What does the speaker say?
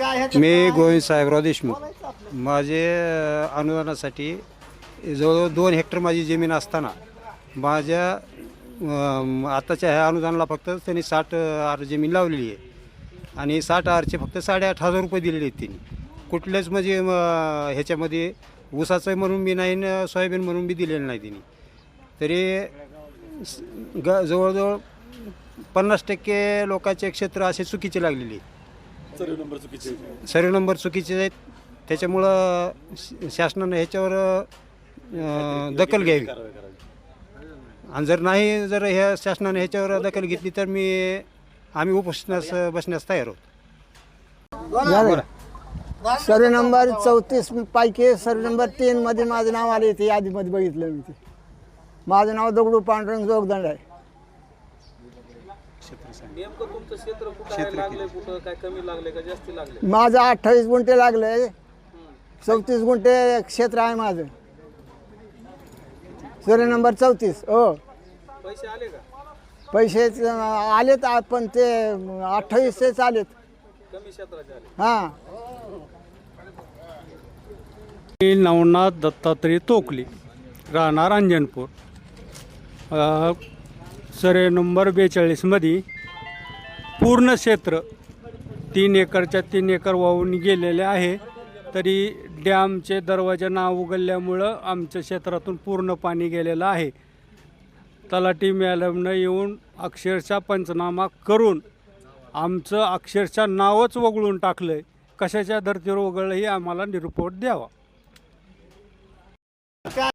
मी गोविंद साहेबराव देशमुख. माझे अनुदानासाठी जवळजवळ दोन हेक्टर माझी जमीन असताना माझ्या आताच्या ह्या अनुदानाला फक्त त्यांनी साठ आर जमीन लावलेली आहे. आणि साठ आरचे फक्त साडेआठ हजार रुपये दिलेले आहेत त्यांनी. कुठल्याच म्हणजे म, ह्याच्यामध्ये ऊसाचं म्हणून मी नाही सोयाबीन म्हणून बी दिलेलं नाही त्यांनी. तरी ग जवळजवळ पन्नास टक्के लोकांचे क्षेत्र असे चुकीचे लागलेले सर्व नंबर चुकीचे होते. सर्व नंबर चुकीचे आहेत. त्याच्यामुळं श- शासनानं ह्याच्यावर अं, दखल घ्यावी. कारवाई करावी आणि जर नाही जर ह्या शासनाने ह्याच्यावर दखल घेतली तर मी आम्ही उपोषणास बसण्यास तयार आहोत. सर्वे नंबर चौतीस पैकी सर्वे नंबर तीन मध्ये माझं नाव आले ते यादीमध्ये बघितलं मी ते माझं नाव दगडू पांडुरंग जोगदंड आहे. नेमकं तुमचं क्षेत्र कुठं आहे? लागले कुठं? काय कमी लागले का जास्ती लागले माझं अठ्ठावीस गुंठे लागले चौतीस गुंठे क्षेत्र आहे माझं. सर्वे नंबर चौतीस हो. पैसे आले का? पैसे आलेत आ- पण ते अठ्ठावीसचेच आलेत. कमी क्षेत्राचे आले. हां. मी नवनाथ दत्तात्रय तोकली राहणार अंजनपूर. अ, सर्वे नंबर बेचाळीसमध्ये पूर्ण क्षेत्र तीन एकरच्या तीन एकर वाहून गेलेले आहे. तरी डॅमचे दरवाजे नाव उघडल्यामुळं आमच्या क्षेत्रातून पूर्ण पाणी गेलेलं आहे. तलाठी मॅडमनं येऊन अक्षरशः पंचनामा करून आमचं अक्षरशः नावच वगळून टाकलं आहे कशाच्या धर्तीवर वगळलं हे आम्हाला रिपोर्ट द्यावा.